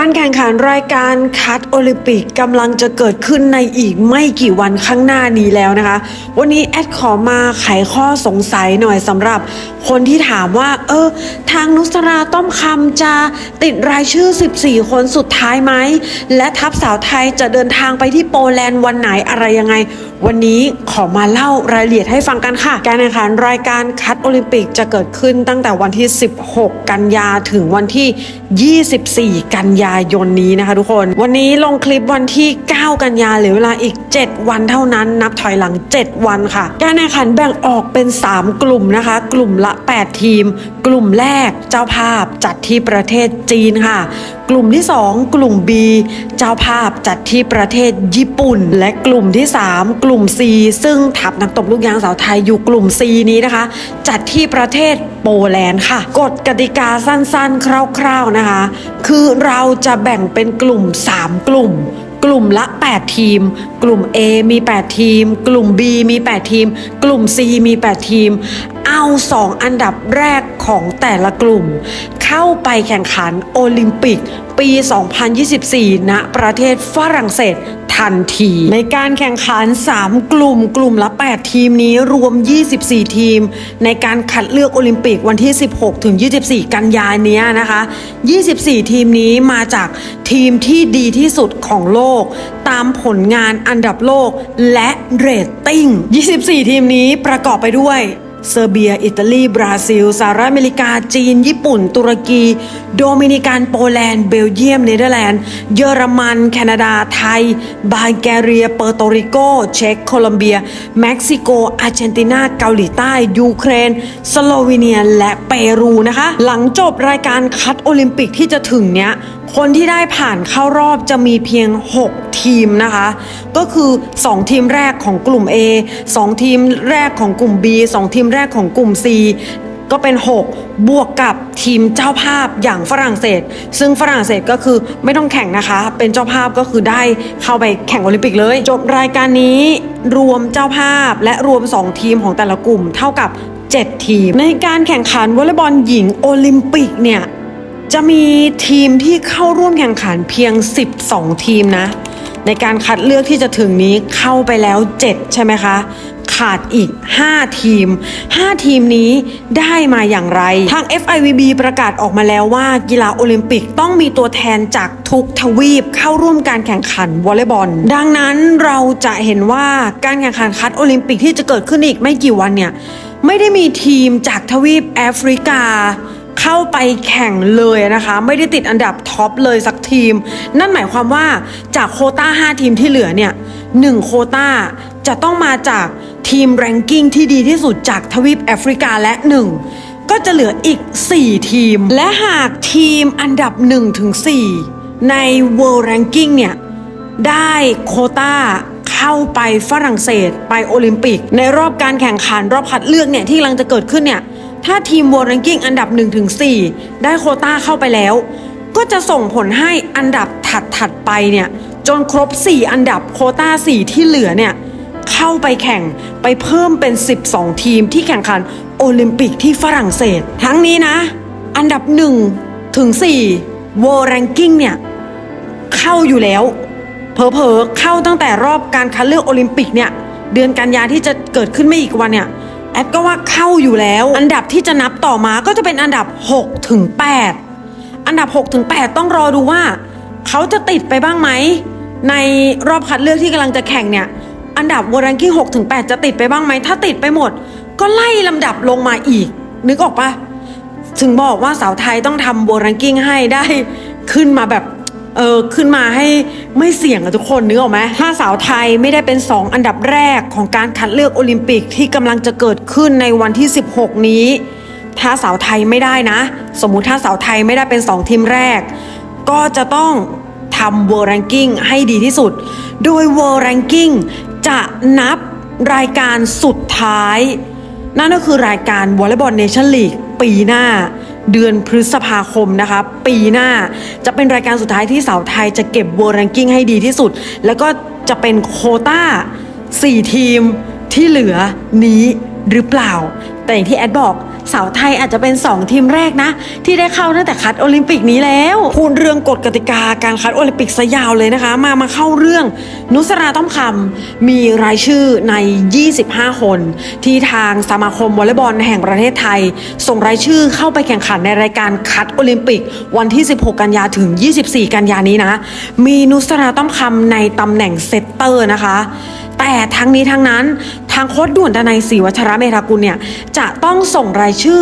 การแข่งขันรายการคัดโอลิมปิกกำลังจะเกิดขึ้นในอีกไม่กี่วันข้างหน้านี้แล้วนะคะ วันนี้แอดขอมาไขข้อสงสัยหน่อยสำหรับคนที่ถามว่า เออ ทางนุสราต้อมคำจะติดรายชื่อ 14 คนสุดท้ายไหม และทัพสาวไทยจะเดินทางไปที่โปแลนด์วันไหนอะไรยังไง วันนี้ขอมาเล่ารายละเอียดให้ฟังกันค่ะ การแข่งขันรายการคัดโอลิมปิกจะเกิดขึ้นตั้งแต่วันที่ 16 กันยาถึงวันที่ 24 กันยายนนี้นะคะทุกคน วันนี้ลงคลิปวันที่ 9 กันยาเหลือเวลาอีก 7 วันเท่านั้น นับถอยหลัง 7 วันค่ะ การแข่งขันแบ่งออกเป็น 3 กลุ่มนะคะ กลุ่มละ 8 ทีม กลุ่มแรกเจ้าภาพจัดที่ประเทศจีนค่ะ กลุ่มที่ 2 กลุ่ม B เจ้าภาพจัดที่ประเทศญี่ปุ่น และกลุ่มที่ 3 กลุ่ม C ซึ่งทัพนักตบลูกยางสาวไทยอยู่กลุ่ม C นี้นะคะ จัดที่ประเทศโปแลนด์ค่ะ กฎกติกาสั้นๆ คร่าวๆนะคะ คือเราจะแบ่งเป็นกลุ่ม 3 กลุ่มกลุ่มละ 8 ทีม กลุ่ม A มี 8 ทีม กลุ่ม B มี 8 ทีม กลุ่ม C มี 8 ทีม เอา2อันดับแรกของแต่ละกลุ่ม เข้าไปแข่งขันโอลิมปิกปี 2024 ณ ประเทศฝรั่งเศสทันที ในการแข่งขัน 3 กลุ่ม กลุ่มละ 8 ทีมนี้รวม 24 ทีม ในการคัดเลือกโอลิมปิกวันที่ 16 ถึง 24 กันยายนนี้นะคะ 24 ทีมนี้มาจากทีมที่ดีที่สุดของโลก ตามผลงานอันดับโลกและเรตติ้ง 24 ทีมนี้ประกอบไปด้วย เซอร์เบีย อิตาลี บราซิล สหรัฐอเมริกา จีน ญี่ปุ่น ตุรกี โดมินิกัน โปแลนด์ เบลเยียม เนเธอร์แลนด์ เยอรมัน แคนาดา ไทย บาลแกเรีย เปอร์โตริโก เช็ก โคลอมเบีย เม็กซิโก อาร์เจนตินา เกาหลีใต้ ยูเครน สโลวีเนีย และเปรูนะคะ หลังจบรายการคัดโอลิมปิกที่จะถึงเนี้ย คนที่ได้ผ่านเข้ารอบจะมีเพียง 6 ทีมนะคะ ก็คือ 2 ทีมแรกของกลุ่ม A 2 ทีมแรกของกลุ่ม B 2 ทีมแรกของกลุ่ม C ก็เป็น 6 บวกกับทีมเจ้าภาพอย่างฝรั่งเศส ซึ่งฝรั่งเศสก็คือไม่ต้องแข่งนะคะ เป็นเจ้าภาพก็คือได้เข้าไปแข่งโอลิมปิกเลย จบรายการนี้รวมเจ้าภาพและรวม 2 ทีมของแต่ละกลุ่มเท่ากับ 7 ทีม ในการแข่งขันวอลเลย์บอลหญิงโอลิมปิกเนี่ย จะมีทีมที่เข้าร่วมแข่งขันเพียง 12 ทีมนะ ในการคัดเลือกที่จะถึงนี้เข้าไปแล้ว 7 ใช่ไหมคะ ขาดอีก 5 ทีม 5 ทีมนี้ได้มาอย่างไร ทาง FIVB ประกาศออกมาแล้วว่ากีฬาโอลิมปิกต้องมีตัวแทนจากทุกทวีปเข้าร่วมการแข่งขันวอลเลย์บอล ดังนั้นเราจะเห็นว่าการแข่งขันคัดโอลิมปิกที่จะเกิดขึ้นอีกไม่กี่วันเนี่ยไม่ได้มีทีมจากทวีปแอฟริกา เข้าไปแข่งเลยนะคะ ไม่ได้ติดอันดับท็อปเลยสักทีม นั่นหมายความว่าจากโคต้า 5 ทีมที่เหลือเนี่ย1โคต้าจะต้องมาจากทีมแรงกิ้งที่ดีที่สุดจากทวีปแอฟริกาและ 1 ก็จะเหลืออีก 4 ทีม และหากทีมอันดับ1ถึง4ใน World Ranking เนี่ย ได้โคต้าเข้าไปฝรั่งเศส ไปโอลิมปิก ในรอบการแข่งขันรอบคัดเลือกเนี่ย ที่กำลังจะเกิดขึ้นเนี่ย ถ้าทีม World Ranking อันดับ 1-4 ได้โคต้าเข้าไปแล้ว ก็จะส่งผลให้อันดับถัดถัดๆไปเนี่ยจนครบ 4 อันดับโคต้า 4 ที่เหลือเนี่ยเข้าไปแข่งไปเพิ่มเป็น 12 ทีมที่แข่งขันโอลิมปิกที่ฝรั่งเศส ทั้งนี้นะ อันดับ 1 ถึง4 World Ranking เนี่ยเข้าอยู่แล้ว เผลอๆเข้าตั้งแต่รอบการคัดเลือกโอลิมปิกเนี่ยเดือนกันยาที่จะเกิดขึ้นไม่อีกวันเนี่ย แอดก็ว่าเข้าอยู่แล้ว อันดับที่จะนับต่อมาก็จะเป็นอันดับ6ถึง8อันดับ6ถึง8ต้องรอดูว่า เขาจะติดไปบ้างไหม ในรอบคัดเลือกที่กำลังจะแข่งเนี่ย อันดับวอรังกิ้ง6ถึง8จะติดไปบ้างไหม ถ้าติดไปหมด ก็ไล่ลำดับลงมาอีก นึกออกปะถึงบอกว่าสาวไทยต้องทำโบรังกิ้งให้ได้ขึ้นมาแบบ เออขึ้นมาให้ไม่เสี่ยงอะทุกคนนึกออกไหมถ้าสาวไทยไม่ได้เป็น 2 อันดับแรกของการคัดเลือกโอลิมปิกที่กำลังจะเกิดขึ้นในวันที่ 16 นี้ ถ้าสาวไทยไม่ได้นะ สมมุติถ้าสาวไทยไม่ได้เป็น 2 ทีมแรก ก็จะต้องทำ World Ranking ให้ดีที่สุด โดย World Ranking จะนับรายการสุดท้าย นั่นก็คือรายการวอลเลย์บอลเนชั่นลีกปีหน้า เดือนพฤษภาคมนะคะ ปีหน้าจะเป็นรายการสุดท้ายที่สาวไทยจะเก็บ World Ranking ให้ดีที่สุด แล้วก็จะเป็นโคต้า 4 ทีมที่เหลือนี้หรือเปล่า แต่อย่างที่แอดบอก สาวไทยอาจจะเป็น 2 ทีมแรกนะ ที่ได้เข้าตั้งแต่คัดโอลิมปิกนี้แล้วพูดเรื่องกฎกติกาการคัดโอลิมปิกซะยาวเลยนะคะ มามาเข้าเรื่องนุสราต้อมคำมีรายชื่อใน 25 คน ที่ทางสมาคมวอลเลย์บอลแห่งประเทศไทย ส่งรายชื่อเข้าไปแข่งขันในรายการคัดโอลิมปิก วันที่ 16 กันยาถึง 24 กันยานี้นะ มีนุสราต้อมคำในตำแหน่งเซตเตอร์นะคะ แต่ทั้งนี้ทั้งนั้นางโค้ชด่วนดนัยศรีวัชระเมธากุลเนี่ยจะต้องส่งรายชื่อ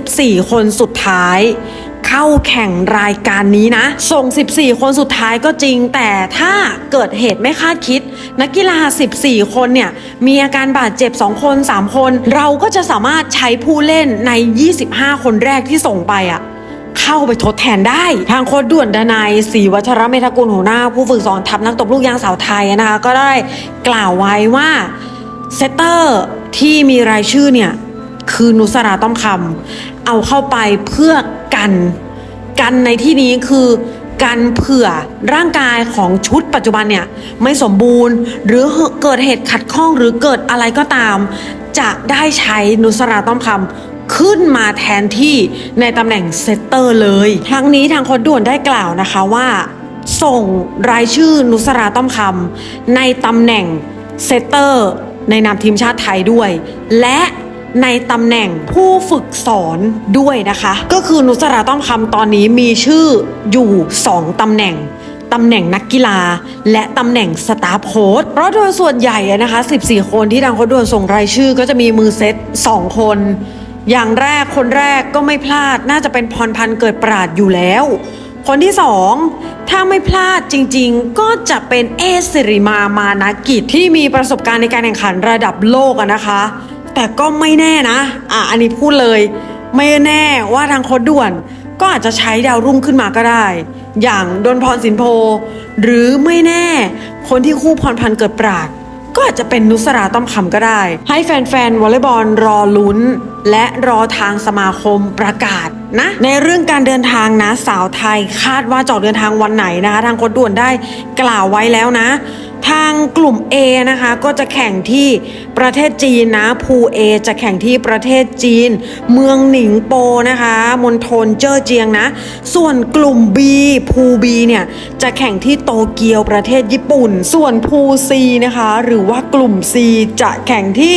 14 คนสุดท้าย เข้าแข่งรายการนี้นะ ส่ง 14 คนสุดท้ายก็จริง แต่ถ้าเกิดเหตุไม่คาดคิด นักกีฬา 14 คนเนี่ยมีอาการบาดเจ็บ 2 คน 3 คน เราก็จะสามารถใช้ผู้เล่นใน 25 คนแรกที่ส่งไปอะเข้าไปทดแทนได้ ทางโค้ชด่วนดนายศรีวัชระเมธากุลหัวหน้า ผู้ฝึกสอนทัพนักตบลูกยางสาวไทยนะคะ ก็ได้กล่าวไว้ว่า เซตเตอร์ที่มีรายชื่อเนี่ย คือนุสราต้อมคำเอาเข้าไปเพื่อกัน กันในที่นี้คือกันเผื่อร่างกายของชุดปัจจุบันเนี่ย ไม่สมบูรณ์ หรือเกิดเหตุขัดข้องหรือเกิดอะไรก็ตาม จะได้ใช้นุสราต้อมคำขึ้นมาแทนที่ในตำแหน่งเซตเตอร์เลย ทั้งนี้ทางค้ชด่วนได้กล่าวนะคะว่า ส่งรายชื่อนุสราต้อมคำในตำแหน่งเซตเตอร์ ในนามทีมชาติไทยด้วย และในตำแหน่งผู้ฝึกสอนด้วยนะคะ ก็คือนุสราต้อมคำตอนนี้มีชื่ออยู่ 2ตำแหน่งตำแหน่งนักกีฬา และตำแหน่งสตาฟโค้ชเพราะโดยส่วนใหญ่อะนะคะ 14 คนที่ทางโค้ชด่วนส่งรายชื่อ ก็จะมีมือเซต 2 คน อย่างแรกคนแรกก็ไม่พลาดน่าจะเป็นพรพันธ์เกิดปราดอยู่แล้ว คนที่สองถ้าไม่พลาดจริงๆ ก็จะเป็นเอสิริมามานากิจที่มีประสบการณ์ในการแข่งขันระดับโลกอะนะคะ แต่ก็ไม่แน่นะอะอันนี้พูดเลย ไม่แน่ว่าทางโค้ดด่วน ก็อาจจะใช้ดาวรุ่งขึ้นมาก็ได้ อย่างดนพรสินโพ หรือไม่แน่ คนที่คู่พรพันธ์เกิดปราดก็อาจจะเป็นนุสราต้อมคำก็ได้ ให้แฟนๆวอลเลย์บอลรอลุ้นและรอทางสมาคมประกาศนะในเรื่องการเดินทางนะสาวไทยคาดว่าจะออกเดินทางวันไหนนะคะทางโค้ดด่วนได้กล่าวไว้แล้วนะ ทางกลุ่ม A นะคะก็จะแข่งที่ประเทศจีนนะภู A จะแข่งที่ประเทศจีน เมืองหนิงโปนะคะมณฑลเจ้อเจียงนะ ส่วนกลุ่ม B ภู B เนี่ยจะแข่งที่โตเกียวประเทศญี่ปุ่น ส่วนภู C นะคะหรือว่ากลุ่ม C จะแข่งที่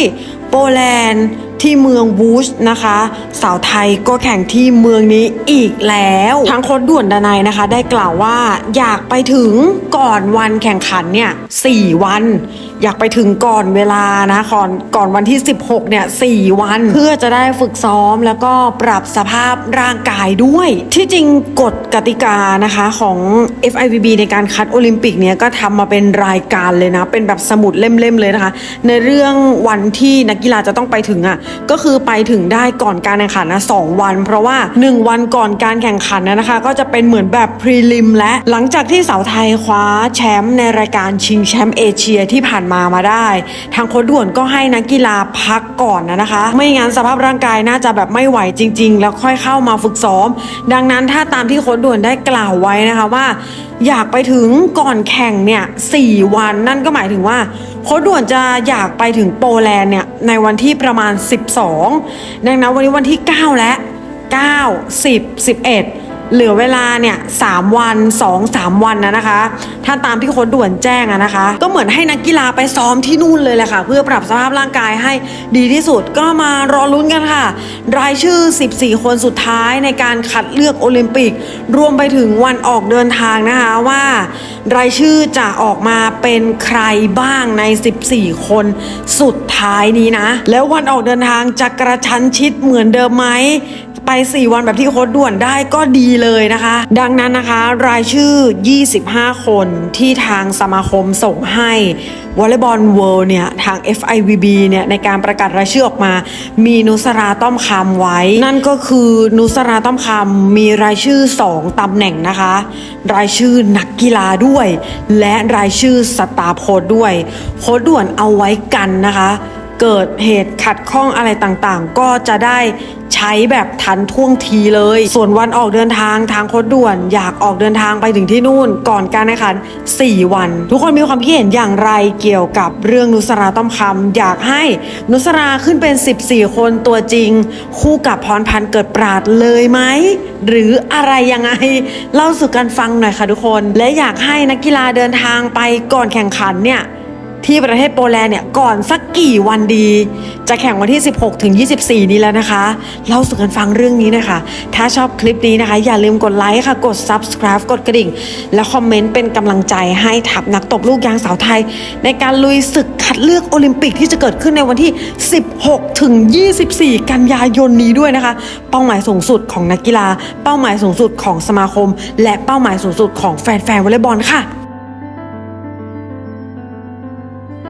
โปแลนด์ที่เมืองวูชนะคะ สาวไทยก็แข่งที่เมืองนี้อีกแล้วทางโค้ดด่วนดานัยนะคะ ได้กล่าวว่าอยากไปถึงก่อนวันแข่งขันเนี่ย4วัน อยากไปถึงก่อนเวลานะก่อนก่อนวันที่ 16เนี่ย4วัน เพื่อจะได้ฝึกซ้อมแล้วก็ปรับสภาพร่างกายด้วย ที่จริงกฎกติกานะคะของ FIVB ในการคัดโอลิมปิกเนี่ยก็ทำมาเป็นรายการเลยนะ เป็นแบบสมุดเล่มๆเลยนะคะ ในเรื่องวันที่นักกีฬาจะต้องไปถึงอะก็คือไปถึงได้ก่อนการแข่งขันนะสองวัน เพราะว่า 1 วันก่อนการแข่งขันนะนะคะ ก็จะเป็นเหมือนแบบพรีลิมและหลังจากที่สาวไทยคว้าแชมป์ในรายการชิงแชมป์เอเชียที่ผ่านมามาได้ ทางโค้ชด่วนก็ให้นักกีฬาพักก่อนนะนะคะ ไม่งั้นสภาพร่างกายน่าจะแบบไม่ไหวจริง ๆ แล้วค่อยเข้ามาฝึกซ้อม ดังนั้นถ้าตามที่โค้ชด่วนได้กล่าวไว้นะคะว่า อยากไปถึงก่อนแข่งเนี่ยสี่วันนั่นก็หมายถึงว่า โค้ชด่วนจะอยากไปถึงโปแลนด์เนี่ยในวันที่ประมาณ 12 ดังนั้นวันนี้วันที่ 9 และ9 10 11เหลือเวลาเนี่ยสามวันสองสามวันนะนะคะ ถ้าตามที่โค้ชด่วนแจ้งอะนะคะ ก็เหมือนให้นักกีฬาไปซ้อมที่นู่นเลยแหละค่ะ เพื่อปรับสภาพร่างกายให้ดีที่สุดก็มารอลุ้นกันค่ะ รายชื่อ 14 คนสุดท้ายในการคัดเลือกโอลิมปิก รวมไปถึงวันออกเดินทางนะคะว่ารายชื่อจะออกมาเป็นใครบ้างใน 14 คนสุดท้ายนี้นะ แล้ววันออกเดินทางจะกระชั้นชิดเหมือนเดิมไหมไป 4 วันแบบที่โค้ดด่วนได้ก็ดีเลยนะคะ ดังนั้นนะคะ รายชื่อ 25 คนที่ทางสมาคมส่งให้วอลเลย์บอลเวิลด์เนี่ยทาง FIVB เนี่ยในการประกาศรายชื่อออกมา มีนุสราต้อมคำไว้ นั่นก็คือนุสราต้อมคำมีรายชื่อ 2ตำแหน่งนะคะ รายชื่อนักกีฬาด้วย และรายชื่อสตาร์โค้ดด้วย โค้ดด่วนเอาไว้กันนะคะ เกิดเหตุขัดข้องอะไรต่างๆ ก็จะได้ ช้แบบทันท่วงทีเลย ส่วนวันออกเดินทางทางโคดด่วน อยากออกเดินทางไปถึงที่นู่น ก่อนการแข่งขัน4 วัน ทุกคนมีความคิดเห็นอย่างไรเกี่ยวกับเรื่องนุสราต้อมคำอยากให้นุสราขึ้นเป็น 14 คนตัวจริง คู่กับพรพันธ์เกิดปราดเลยไหมหรืออะไรยังไงเล่าสู่กันฟังหน่อยค่ะทุกคน และอยากให้นักกีฬาเดินทางไปก่อนแข่งขันเนี่ย ที่ประเทศโปแลนด์เนี่ยก่อนสักกี่วันดี จะแข่งวันที่ 16 ถึง 24 นี้แล้วนะคะเล่าสู่กันฟังเรื่องนี้นะคะ ถ้าชอบคลิปนี้นะคะ อย่าลืมกดไลค์ค่ะ กด subscribe กดกระดิ่ง และคอมเมนต์เป็นกำลังใจให้ทัพนักตบลูกยางสาวไทย ในการลุยศึกคัดเลือกโอลิมปิกที่จะเกิดขึ้นในวันที่ 16 ถึง 24 กันยายนนี้ด้วยนะคะ เป้าหมายสูงสุดของนักกีฬา เป้าหมายสูงสุดของสมาคม และเป้าหมายสูงสุดของแฟนๆวอลเลย์บอลค่ะ